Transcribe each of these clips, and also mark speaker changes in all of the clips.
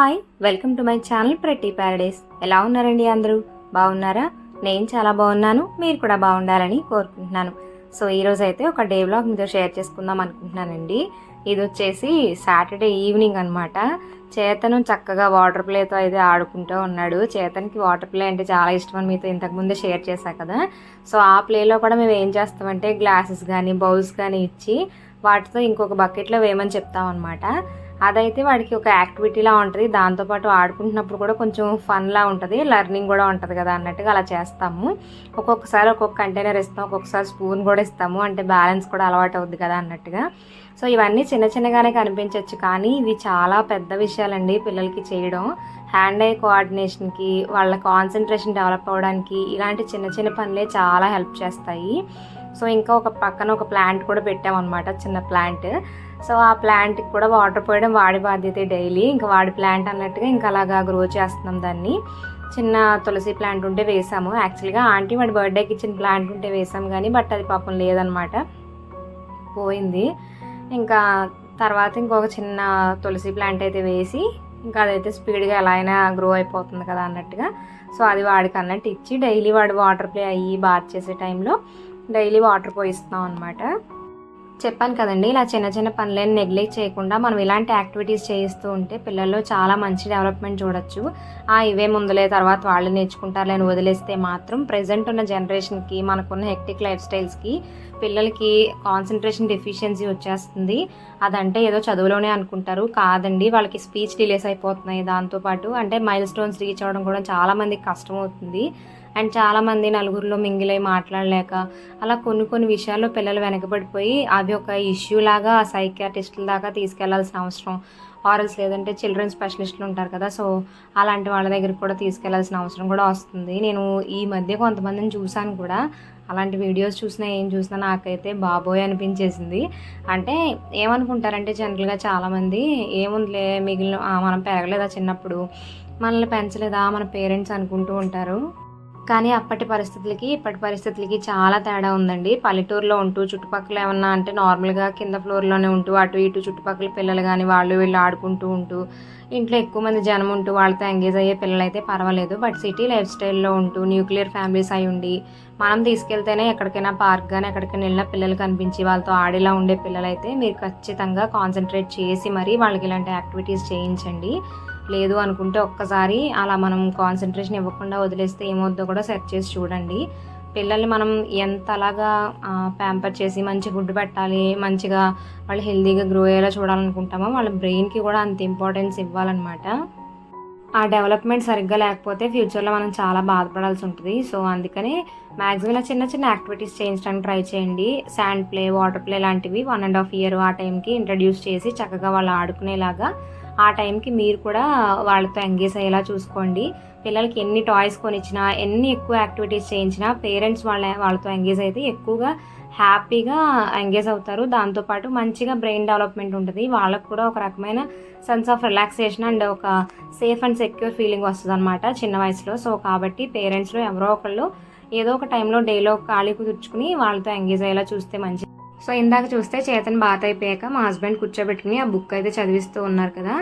Speaker 1: Hi welcome to my channel Prathi paradise. ఎలా ఉన్నారండి అందరూ? బాగున్నారా? నేను చాలా బాగున్నాను మీరు కూడా బాగుండాలని కోరుకుంటున్నాను. సో ఈరోజు అయితే ఒక డే బ్లాగ్ మీతో షేర్ చేసుకుందాం అనుకుంటున్నానండి. ఇది వచ్చేసి సాటర్డే ఈవినింగ్ అనమాట చేతను చక్కగా వాటర్ ప్లేతో అయితే ఆడుకుంటూ ఉన్నాడు. చేతనికి వాటర్ ప్లే అంటే చాలా ఇష్టం అని మీతో ఇంతకుముందే షేర్ చేశా కదా. సో ఆ ప్లేలో కూడా మేము ఏం చేస్తామంటే గ్లాసెస్ కానీ బౌల్స్ కానీ ఇచ్చి వాటితో ఇంకొక బకెట్లో వేయమని చెప్తాం అనమాట అదైతే వాడికి ఒక యాక్టివిటీలా ఉంటుంది. దాంతోపాటు ఆడుకుంటున్నప్పుడు కూడా కొంచెం ఫన్లా ఉంటుంది. లెర్నింగ్ కూడా ఉంటుంది కదా అన్నట్టుగా అలా చేస్తాము. ఒక్కొక్కసారి ఒక్కొక్క కంటైనర్ ఇస్తాం. ఒక్కొక్కసారి స్పూన్ కూడా ఇస్తాము. అంటే బ్యాలెన్స్ కూడా అలవాటు అవుద్ది కదా అన్నట్టుగా. సో ఇవన్నీ చిన్న చిన్నగానే కనిపించవచ్చు కానీ ఇవి చాలా పెద్ద విషయాలండి పిల్లలకి చేయడం. హ్యాండ్ ఐ కోఆర్డినేషన్కి వాళ్ళ కాన్సన్ట్రేషన్ డెవలప్ అవ్వడానికి ఇలాంటి చిన్న చిన్న పనులే చాలా హెల్ప్ చేస్తాయి. సో ఇంకా ఒక పక్కన ఒక ప్లాంట్ కూడా పెట్టామన్నమాట చిన్న ప్లాంట్. సో ఆ ప్లాంట్కి కూడా వాటర్ పోయడం వాడి బాధ్యత డైలీ. ఇంకా వాడి ప్లాంట్ అన్నట్టుగా ఇంకా అలాగా గ్రో చేస్తున్నాం దాన్ని. చిన్న తులసి ప్లాంట్ ఉంటే వేసాము. యాక్చువల్గా ఆంటీ వాడి బర్త్డేకి ఇచ్చిన ప్లాంట్ ఉంటే వేసాము కానీ బట్ అది పాపం లేదనమాట పోయింది. ఇంకా తర్వాత ఇంకొక చిన్న తులసి ప్లాంట్ అయితే వేసి ఇంకా అదైతే స్పీడ్గా ఎలా అయినా గ్రో అయిపోతుంది కదా అన్నట్టుగా. సో అది వాడికి అన్నట్టు ఇచ్చి డైలీ వాడు వాటర్ ప్లే అయ్యి బాత్ చేసే టైంలో డైలీ వాటర్ పోయిస్తున్నాం అనమాట చెప్పాను కదండి ఇలా చిన్న చిన్న పనులను నెగ్లెక్ట్ చేయకుండా మనం ఇలాంటి యాక్టివిటీస్ చేయిస్తూ ఉంటే పిల్లల్లో చాలా మంచి డెవలప్మెంట్ చూడొచ్చు. ఆ ఇవే ముందులే తర్వాత వాళ్ళు నేర్చుకుంటారులేని వదిలేస్తే మాత్రం ప్రజెంట్ ఉన్న జనరేషన్కి మనకున్న హెక్టిక్ లైఫ్ స్టైల్స్కి పిల్లలకి కాన్సన్ట్రేషన్ డెఫిషియన్సీ వచ్చేస్తుంది. అదంటే ఏదో చదువులోనే అనుకుంటారు. కాదండి వాళ్ళకి స్పీచ్ డిలేస్ అయిపోతున్నాయి దాంతోపాటు అంటే మైల్ స్టోన్స్ రీచ్ అవ్వడం కూడా చాలామందికి కష్టమవుతుంది. కష్టం అవుతుంది అండ్ చాలామంది నలుగురిలో మింగిలై మాట్లాడలేక అలా కొన్ని కొన్ని విషయాల్లో పిల్లలు వెనకబడిపోయి అవి ఒక ఇష్యూ లాగా సైకియాటిస్టుల దాకా తీసుకెళ్ళాల్సిన అవసరం. ఆరల్స్ లేదంటే చిల్డ్రన్ స్పెషలిస్టులు ఉంటారు కదా సో అలాంటి వాళ్ళ దగ్గరికి కూడా తీసుకెళ్ళాల్సిన అవసరం కూడా వస్తుంది. నేను ఈ మధ్య కొంతమందిని చూశాను కూడా. అలాంటి వీడియోస్ చూసినా ఏం చూసినా నాకైతే బాబోయ్ అనిపించేసింది. అంటే ఏమనుకుంటారంటే జనరల్గా చాలామంది ఏముందిలే మిగిలిన మనం పెరగలేదా చిన్నప్పుడు? మనల్ని పెంచలేదా? మన పేరెంట్స్ అనుకుంటూ ఉంటారు. కానీ అప్పటి పరిస్థితులకి ఇప్పటి పరిస్థితులకి చాలా తేడా ఉందండి. పల్లెటూరులో ఉంటూ చుట్టుపక్కల ఏమన్నా అంటే నార్మల్గా కింద ఫ్లోర్లోనే ఉంటూ అటు ఇటు చుట్టుపక్కల పిల్లలు కానీ వాళ్ళు వీళ్ళు ఆడుకుంటూ ఉంటూ ఇంట్లో ఎక్కువ మంది జనం ఉంటూ వాళ్ళతో ఎంగేజ్ అయ్యే పిల్లలు అయితే పర్వాలేదు. బట్ సిటీ లైఫ్ స్టైల్లో ఉంటూ న్యూక్లియర్ ఫ్యామిలీస్ అయి ఉండి మనం తీసుకెళ్తేనే ఎక్కడికైనా పార్క్ కానీ ఎక్కడికైనా వెళ్ళిన పిల్లలు కనిపించి వాళ్ళతో ఆడేలా ఉండే పిల్లలైతే మీరు ఖచ్చితంగా కాన్సన్ట్రేట్ చేసి మరీ వాళ్ళకి ఇలాంటి యాక్టివిటీస్ చేయించండి. లేదు అనుకుంటే ఒక్కసారి అలా మనం కాన్సన్ట్రేషన్ ఇవ్వకుండా వదిలేస్తే ఏమవుద్దో కూడా సెర్చ్ చేసి చూడండి. పిల్లల్ని మనం ఎంత అలాగా ప్యాంపర్ చేసి మంచి ఫుడ్ పెట్టాలి మంచిగా వాళ్ళు హెల్తీగా గ్రో అయ్యేలా చూడాలనుకుంటామో వాళ్ళ బ్రెయిన్కి కూడా అంత ఇంపార్టెన్స్ ఇవ్వాలన్నమాట. ఆ డెవలప్మెంట్ సరిగ్గా లేకపోతే ఫ్యూచర్లో మనం చాలా బాధపడాల్సి ఉంటుంది. సో అందుకని మ్యాక్సిమం చిన్న చిన్న యాక్టివిటీస్ చేయించడానికి ట్రై చేయండి. శాండ్ ప్లే వాటర్ ప్లే లాంటివి వన్ అండ్ హాఫ్ ఇయర్ ఆ టైంకి ఇంట్రడ్యూస్ చేసి చక్కగా వాళ్ళు ఆడుకునేలాగా ఆ టైంకి మీరు కూడా వాళ్ళతో ఎంగేజ్ అయ్యేలా చూసుకోండి. పిల్లలకి ఎన్ని టాయ్స్ కొనిచ్చినా ఎన్ని ఎక్కువ యాక్టివిటీస్ చేయించినా పేరెంట్స్ వాళ్ళ వాళ్ళతో ఎంగేజ్ అయితే ఎక్కువగా హ్యాపీగా ఎంగేజ్ అవుతారు. దాంతోపాటు మంచిగా బ్రెయిన్ డెవలప్మెంట్ ఉంటుంది. వాళ్ళకు కూడా ఒక రకమైన సెన్స్ ఆఫ్ రిలాక్సేషన్ అండ్ ఒక సేఫ్ అండ్ సెక్యూర్ ఫీలింగ్ వస్తుంది అనమాట చిన్న వయసులో. సో కాబట్టి పేరెంట్స్లో ఎవరో ఒకళ్ళు ఏదో ఒక టైంలో డేలో ఖాళీ కుదుర్చుకుని వాళ్ళతో ఎంగేజ్ అయ్యేలా చూస్తే మంచిది. సో ఇందాక చూస్తే చేతన్ బాత్ అయిపోయాక మా హస్బెండ్ కూర్చోబెట్టుకుని ఆ బుక్ అయితే చదివిస్తూ ఉన్నారు కదా.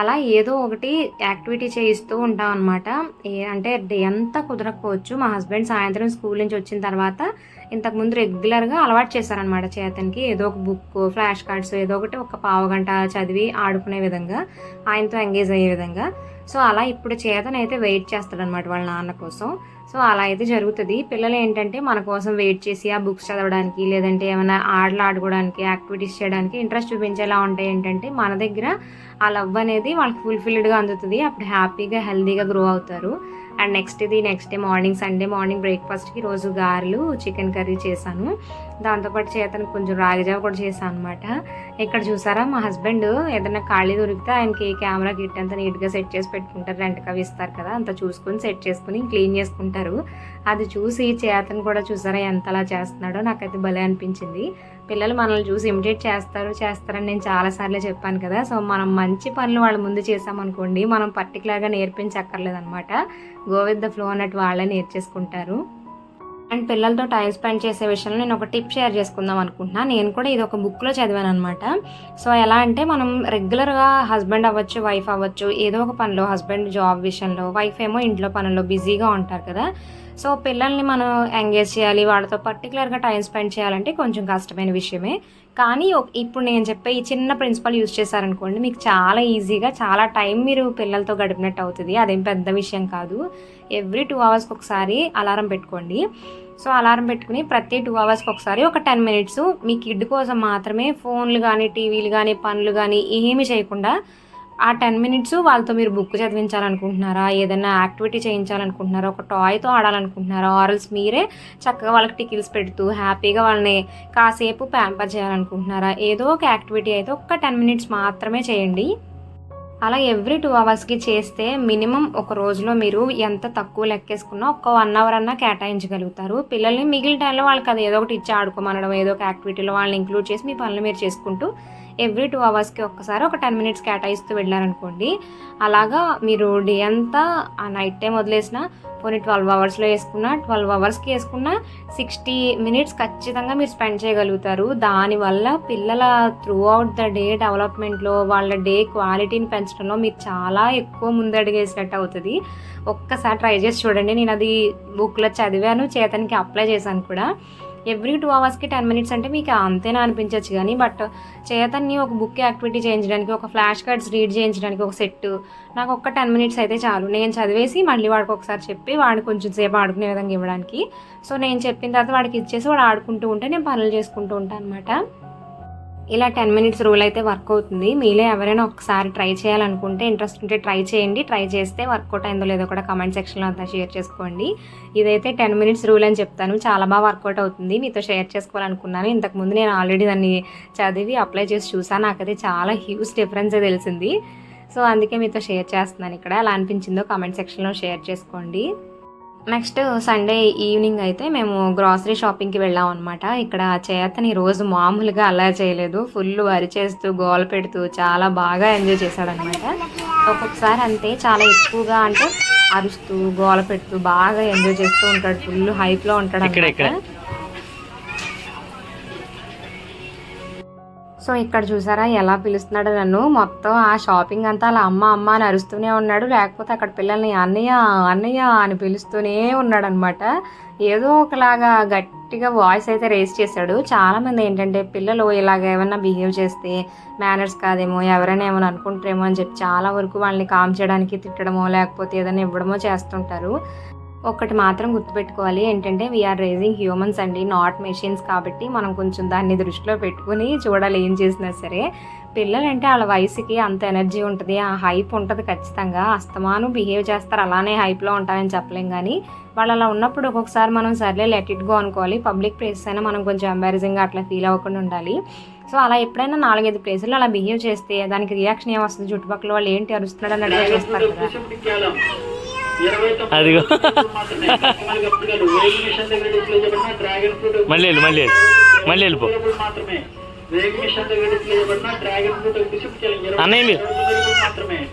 Speaker 1: అలా ఏదో ఒకటి యాక్టివిటీ చేయిస్తూ ఉంటాం అనమాట అంటే డే అంతా కుదరకపోవచ్చు. మా హస్బెండ్ సాయంత్రం స్కూల్ నుంచి వచ్చిన తర్వాత ఇంతకుముందు రెగ్యులర్గా అలవాటు చేశారనమాట చేతనికి. ఏదో ఒక బుక్ ఫ్లాష్ కార్డ్స్ ఏదో ఒకటి ఒక పావు గంట చదివి ఆడుకునే విధంగా ఆయనతో ఎంగేజ్ అయ్యే విధంగా. సో అలా ఇప్పుడు చేతనైతే అయితే వెయిట్ చేస్తాడనమాట వాళ్ళ నాన్న కోసం. సో అలా అయితే జరుగుతుంది. పిల్లలు ఏంటంటే మన కోసం వెయిట్ చేసి ఆ బుక్స్ చదవడానికి లేదంటే ఏమైనా ఆటలు ఆడుకోవడానికి యాక్టివిటీస్ చేయడానికి ఇంట్రెస్ట్ చూపించేలా ఉంటాయి ఏంటంటే మన దగ్గర ఆ లవ్ అనేది వాళ్ళకి ఫుల్ఫిల్డ్గా అందుతుంది. అప్పుడు హ్యాపీగా హెల్తీగా గ్రో అవుతారు. అండ్ నెక్స్ట్ ఇది next day morning Sunday morning బ్రేక్ఫాస్ట్కి రోజు గారెలు చికెన్ కర్రీ చేశాను. దాంతోపాటు చేతను కొంచెం రాగిజావ కూడా చేశాను అనమాట ఇక్కడ చూసారా మా హస్బెండ్ ఏదైనా ఖాళీ దొరికితే ఆయనకి కెమెరా గిట్ అంతా నీట్గా సెట్ చేసి పెట్టుకుంటారు. రెంట్కి అవి ఇస్తారు కదా అంత చూసుకొని సెట్ చేసుకుని క్లీన్ చేసుకుంటారు. అది చూసి చేతను కూడా చూసారా ఎంతలా చేస్తున్నాడో నాకైతే భలే అనిపించింది. పిల్లలు మనల్ని చూసి ఇమిటేట్ చేస్తారు చేస్తారని నేను చాలాసార్లు చెప్పాను కదా. సో మనం మంచి పనులు వాళ్ళ ముందు చేసామనుకోండి మనం పర్టికులర్గా నేర్పించక్కర్లేదనమాట గో విత్ ద ఫ్లో అన్నట్టు వాళ్ళే నేర్చేసుకుంటారు. అండ్ పిల్లలతో టైం స్పెండ్ చేసే విషయంలో నేను ఒక టిప్ షేర్ చేసుకుందాం అనుకుంటున్నా. నేను కూడా ఇది ఒక బుక్లో చదివాను అనమాట సో ఎలా అంటే మనం రెగ్యులర్గా హస్బెండ్ అవ్వచ్చు వైఫ్ అవ్వచ్చు ఏదో ఒక పనిలో హస్బెండ్ జాబ్ విషయంలో వైఫ్ ఏమో ఇంట్లో పనుల్లో బిజీగా ఉంటారు కదా. సో పిల్లల్ని మనం ఎంగేజ్ చేయాలి వాళ్ళతో పర్టికులర్గా టైం స్పెండ్ చేయాలంటే కొంచెం కష్టమైన విషయమే. కానీ ఇప్పుడు నేను చెప్పే ఈ చిన్న ప్రిన్సిపల్ యూజ్ చేశారనుకోండి మీకు చాలా ఈజీగా చాలా టైం మీరు పిల్లలతో గడిపినట్టు అవుతుంది. అదేం పెద్ద విషయం కాదు. ఎవ్రీ టూ అవర్స్కి ఒకసారి అలారం పెట్టుకోండి. సో అలారం పెట్టుకుని ప్రతి టూ అవర్స్కి ఒకసారి ఒక టెన్ మినిట్స్ మీ కిడ్ కోసం మాత్రమే ఫోన్లు కానీ టీవీలు కానీ పనులు కానీ ఏమీ చేయకుండా ఆ టెన్ మినిట్స్ వాళ్ళతో మీరు బుక్ చదివించాలనుకుంటున్నారా? ఏదైనా యాక్టివిటీ చేయించాలనుకుంటున్నారా? ఒక టాయ్తో ఆడాలనుకుంటున్నారా? ఆరల్స్ మీరే చక్కగా వాళ్ళకి టికిల్స్ పెడుతూ హ్యాపీగా వాళ్ళని కాసేపు ప్యాంపర్ చేయాలనుకుంటున్నారా? ఏదో ఒక యాక్టివిటీ అయితే ఒక్క టెన్ మినిట్స్ మాత్రమే చేయండి. అలా ఎవ్రీ టూ అవర్స్కి చేస్తే మినిమం ఒక రోజులో మీరు ఎంత తక్కువ లెక్కేసుకున్నా ఒక వన్ అవర్ అన్నా కేటాయించగలుగుతారు. పిల్లల్ని మిగిలిన టైంలో వాళ్ళకి అది ఏదో ఒకటి ఇచ్చి ఆడుకోమనడం ఏదో ఒక యాక్టివిటీలో వాళ్ళని ఇంక్లూడ్ చేసి మీ పనులు మీరు చేసుకుంటూ ఎవ్రీ టూ అవర్స్కి ఒక్కసారి ఒక టెన్ మినిట్స్ కేటాయిస్తూ వెళ్ళారనుకోండి. అలాగా మీరు డే అంతా ఆ నైట్ టైం వదిలేసిన పోనీ ట్వెల్వ్ అవర్స్లో వేసుకున్నా ట్వెల్వ్ అవర్స్కి వేసుకున్నా సిక్స్టీ మినిట్స్ ఖచ్చితంగా మీరు స్పెండ్ చేయగలుగుతారు. దానివల్ల పిల్లల త్రూ అవుట్ ద డే డెవలప్మెంట్లో వాళ్ళ డే క్వాలిటీని పెంచడంలో మీరు చాలా ఎక్కువ ముందడుగేసినట్టు అవుతుంది. ఒక్కసారి ట్రై చేసి చూడండి. నేను అది బుక్లో చదివాను చేతనికి అప్లై చేశాను కూడా. ఎవ్రీ టూ అవర్స్కి టెన్ మినిట్స్ అంటే మీకు అంతేనా అనిపించవచ్చు కానీ బట్ చేతన్ని ఒక బుక్ యాక్టివిటీ చేయించడానికి ఒక ఫ్లాష్ కార్డ్స్ రీడ్ చేయించడానికి ఒక సెట్ నాకు ఒక్క టెన్ మినిట్స్ అయితే చాలు. నేను చదివేసి మళ్ళీ వాడికి ఒకసారి చెప్పి వాడిని కొంచెం సేపు ఆడుకునే విధంగా ఇవ్వడానికి. సో నేను చెప్పిన తర్వాత వాడికి ఇచ్చేసి వాడు ఆడుకుంటూ ఉంటే నేను పనులు చేసుకుంటూ ఉంటాను అనమాట ఇలా టెన్ మినిట్స్ రూల్ అయితే వర్క్ అవుతుంది. మీలో ఎవరైనా ఒకసారి ట్రై చేయాలనుకుంటే ఇంట్రెస్ట్ ఉంటే ట్రై చేయండి. ట్రై చేస్తే వర్కౌట్ అయిందో లేదో కూడా కమెంట్ సెక్షన్లో అంతా షేర్ చేసుకోండి. ఇదైతే టెన్ మినిట్స్ రూల్ అని చెప్తాను. చాలా బాగా వర్కౌట్ అవుతుంది. మీతో షేర్ చేసుకోవాలనుకున్నాను. ఇంతకుముందు నేను ఆల్రెడీ దాన్ని చదివి అప్లై చేసి చూసాను నాకైతే చాలా హ్యూజ్ డిఫరెన్స్ తెలిసింది. సో అందుకే మీతో షేర్ చేస్తున్నాను ఇక్కడ. ఎలా అనిపించిందో కామెంట్ సెక్షన్లో షేర్ చేసుకోండి. నెక్స్ట్ సండే ఈవినింగ్ అయితే మేము గ్రాసరీ షాపింగ్కి వెళ్ళాం అనమాట ఇక్కడ చేతని రోజు మామూలుగా అలా చేయలేదు. ఫుల్ వరి చేస్తూ గోల పెడుతూ చాలా బాగా ఎంజాయ్ చేశాడనమాట ఒక్కొక్కసారి అంతే చాలా ఎక్కువగా అంటే అరుస్తూ గోల పెడుతూ బాగా ఎంజాయ్ చేస్తూ ఉంటాడు. ఫుల్ హైప్లో ఉంటాడు అనమాట సో ఇక్కడ చూసారా ఎలా పిలుస్తున్నాడు నన్ను? మొత్తం ఆ షాపింగ్ అంతా అలా అమ్మ అమ్మ అని అరుస్తూనే ఉన్నాడు. లేకపోతే అక్కడ పిల్లల్ని అన్నయ్య అన్నయ్య అని పిలుస్తూనే ఉన్నాడు అనమాట ఏదో ఒకలాగా గట్టిగా వాయిస్ అయితే రేస్ చేశాడు. చాలామంది ఏంటంటే పిల్లలు ఇలాగ ఏమైనా బిహేవ్ చేస్తే మేనర్స్ కాదేమో ఎవరైనా ఏమైనా అనుకుంటారేమో అని చెప్పి చాలా వరకు వాళ్ళని కామ్ చేయడానికి తిట్టడమో లేకపోతే ఏదైనా ఇవ్వడమో చేస్తుంటారు. ఒక్కటి మాత్రం గుర్తుపెట్టుకోవాలి. ఏంటంటే వీఆర్ రేజింగ్ హ్యూమన్స్ అండి నాట్ మెషిన్స్ కాబట్టి మనం కొంచెం దాన్ని దృష్టిలో పెట్టుకుని చూడాలి ఏం చేసినా సరే. పిల్లలంటే వాళ్ళ వయసుకి అంత ఎనర్జీ ఉంటుంది ఆ హైప్ ఉంటుంది ఖచ్చితంగా. అస్తమాను బిహేవ్ చేస్తారు అలానే హైప్లో ఉంటారని చెప్పలేం కానీ వాళ్ళు అలా ఉన్నప్పుడు ఒక్కొక్కసారి మనం సర్లే లెట్ ఇట్ గో అనుకోవాలి. పబ్లిక్ ప్లేసెస్ అయినా మనం కొంచెం ఎంబారసింగ్గా అట్లా ఫీల్ అవ్వకుండా ఉండాలి. సో అలా ఎప్పుడైనా నాలుగైదు ప్లేసుల్లో అలా బిహేవ్ చేస్తే దానికి రియాక్షన్ ఏమొస్తుంది? చుట్టుపక్కల వాళ్ళు ఏంటి అరుస్తున్నాడు అన్నట్టుగా చూస్తారు కదా.
Speaker 2: అదిగో. మళ్ళీ వెళ్ళు మళ్ళీ వెళ్ళు. మళ్ళీ వెళ్ళిపో. అన్నయ్య.
Speaker 3: మాత్రమే.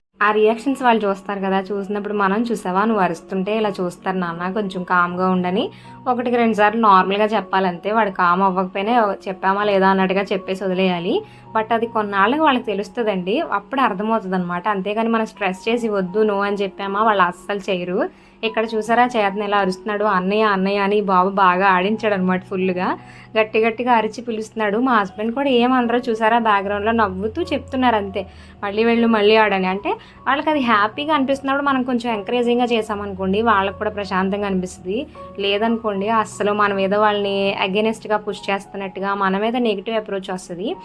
Speaker 1: ఆ రియాక్షన్స్ వాళ్ళు చూస్తారు కదా చూసినప్పుడు మనం చూసావా? నువ్వు అరుస్తుంటే ఇలా చూస్తారు నాన్న కొంచెం కామ్గా ఉండని. ఒకటికి రెండు సార్లు నార్మల్గా చెప్పాలంతే వాడు కామ్ అవ్వకపోయినా చెప్పామా లేదా అన్నట్టుగా చెప్పేసి వదిలేయాలి. బట్ అది కొన్నాళ్ళకి వాళ్ళకి తెలుస్తుందండి అప్పుడు అర్థమవుతుంది అనమాట అంతేగాని మనం స్ట్రెస్ చేసి వద్దు నో అని చెప్పామా వాళ్ళు అస్సలు చేయరు. ఇక్కడ చూసారా చేతను ఎలా అరుస్తున్నాడు? అన్నయ్య అన్నయ్య అని బాబు బాగా ఆడించాడు అనమాట ఫుల్గా గట్టి గట్టిగా అరిచి పిలుస్తున్నాడు. మా హస్బెండ్ కూడా ఏమనరో చూసారా? బ్యాక్గ్రౌండ్లో నవ్వుతూ చెప్తున్నారు అంతే. మళ్ళీ వెళ్ళు మళ్ళీ ఆడని. అంటే వాళ్ళకి అది హ్యాపీగా అనిపిస్తున్నప్పుడు మనం కొంచెం ఎంకరేజింగ్గా చేసామనుకోండి వాళ్ళకి కూడా ప్రశాంతంగా అనిపిస్తుంది. లేదనుకోండి అస్సలు మనం ఏదో వాళ్ళని అగెనెస్ట్గా పుష్ చేస్తున్నట్టుగా మన మీద నెగిటివ్ అప్రోచ్ వస్తుంది.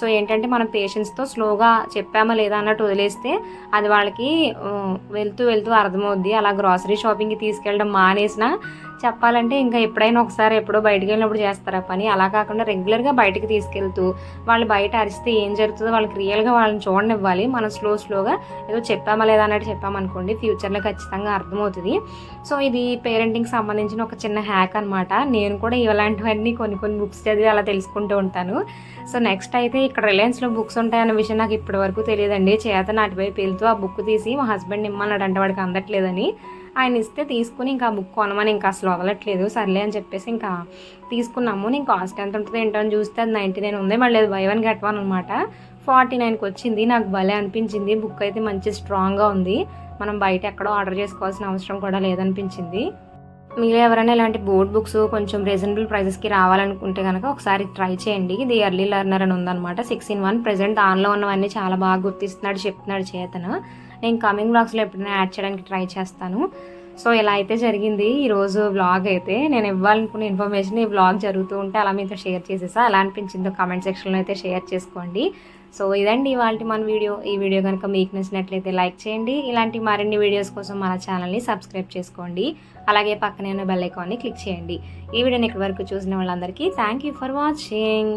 Speaker 1: సో ఏంటంటే మనం పేషెన్స్తో స్లోగా చెప్పామా లేదా అన్నట్టు వదిలేస్తే అది వాళ్ళకి వెళ్తూ వెళ్తూ అర్థమవుద్ది. అలా గ్రాసరీ షాపింగ్కి తీసుకెళ్ళడం మానేసిన చెప్పాలంటే ఇంకా ఎప్పుడైనా ఒకసారి ఎప్పుడో బయటికి వెళ్ళినప్పుడు చేస్తారా పని? అలా కాకుండా రెగ్యులర్గా బయటకు తీసుకెళ్తూ వాళ్ళు బయట అరిస్తే ఏం జరుగుతుందో వాళ్ళకి రియల్గా వాళ్ళని చూడనివ్వాలి. మనం స్లో స్లోగా ఏదో చెప్పామా లేదా అన్నట్టు చెప్పామనుకోండి ఫ్యూచర్లో ఖచ్చితంగా అర్థమవుతుంది. సో ఇది పేరెంటింగ్ సంబంధించిన ఒక చిన్న హ్యాక్ అనమాట నేను కూడా ఇలాంటివన్నీ కొన్ని కొన్ని బుక్స్ చదివి అలా తెలుసుకుంటూ ఉంటాను. సో నెక్స్ట్ అయితే ఇక్కడ రిలయన్స్లో బుక్స్ ఉంటాయన్న విషయం నాకు ఇప్పటి వరకు తెలియదండి. చేత నాటిపైపు వెళ్తూ ఆ బుక్ తీసి మా హస్బెండ్ ఇమ్మన్నాడు అంటే వాడికి అందట్లేదని. ఆయన ఇస్తే తీసుకుని ఇంకా ఆ బుక్ కొనమని ఇంకా అసలు వదలట్లేదు సర్లే అని చెప్పేసి ఇంకా తీసుకున్నాము. నేను కాస్ట్ ఎంత ఉంటుందో ఏంటో అని చూస్తే అది నైంటీ నైన్ ఉంది. మళ్ళీ అది బై వన్ గెట్ వన్ అనమాట ఫార్టీ నైన్కి వచ్చింది. నాకు భలే అనిపించింది. బుక్ అయితే మంచి స్ట్రాంగ్గా ఉంది. మనం బయట ఎక్కడో ఆర్డర్ చేసుకోవాల్సిన అవసరం కూడా లేదనిపించింది. మీరు ఎవరైనా ఇలాంటి బోర్డ్ బుక్స్ కొంచెం రీజనబుల్ ప్రైజెస్కి రావాలనుకుంటే కనుక ఒకసారి ట్రై చేయండి. ఇది ఎర్లీ లెర్నర్ అని ఉందన్నమాట. సిక్స్ ఇన్ వన్ ప్రజెంట్ దానిలో ఉన్నవన్నీ చాలా బాగా గుర్తిస్తున్నాడు చెప్తున్నాడు చేతను. నేను కమింగ్ బ్లాగ్స్లో ఎప్పుడైనా యాడ్ చేయడానికి ట్రై చేస్తాను. సో ఇలా అయితే జరిగింది. ఈరోజు బ్లాగ్ అయితే నేను ఇవ్వాలనుకున్న ఇన్ఫర్మేషన్ ఈ బ్లాగ్ జరుగుతూ ఉంటే అలా మీతో షేర్ చేసేసా. ఎలా అనిపించిందో కామెంట్ సెక్షన్లో అయితే షేర్ చేసుకోండి. సో ఇదండి ఇవాళ మన వీడియో. ఈ వీడియో కనుక మీకు నచ్చినట్లయితే లైక్ చేయండి. ఇలాంటి మరిన్ని వీడియోస్ కోసం మన ఛానల్ని సబ్స్క్రైబ్ చేసుకోండి. అలాగే పక్కనే ఉన్న బెల్ ఐకాన్ని క్లిక్ చేయండి. ఈ వీడియోని ఇక్కడి వరకు చూసిన వాళ్ళందరికీ థ్యాంక్ యూ ఫర్ వాచింగ్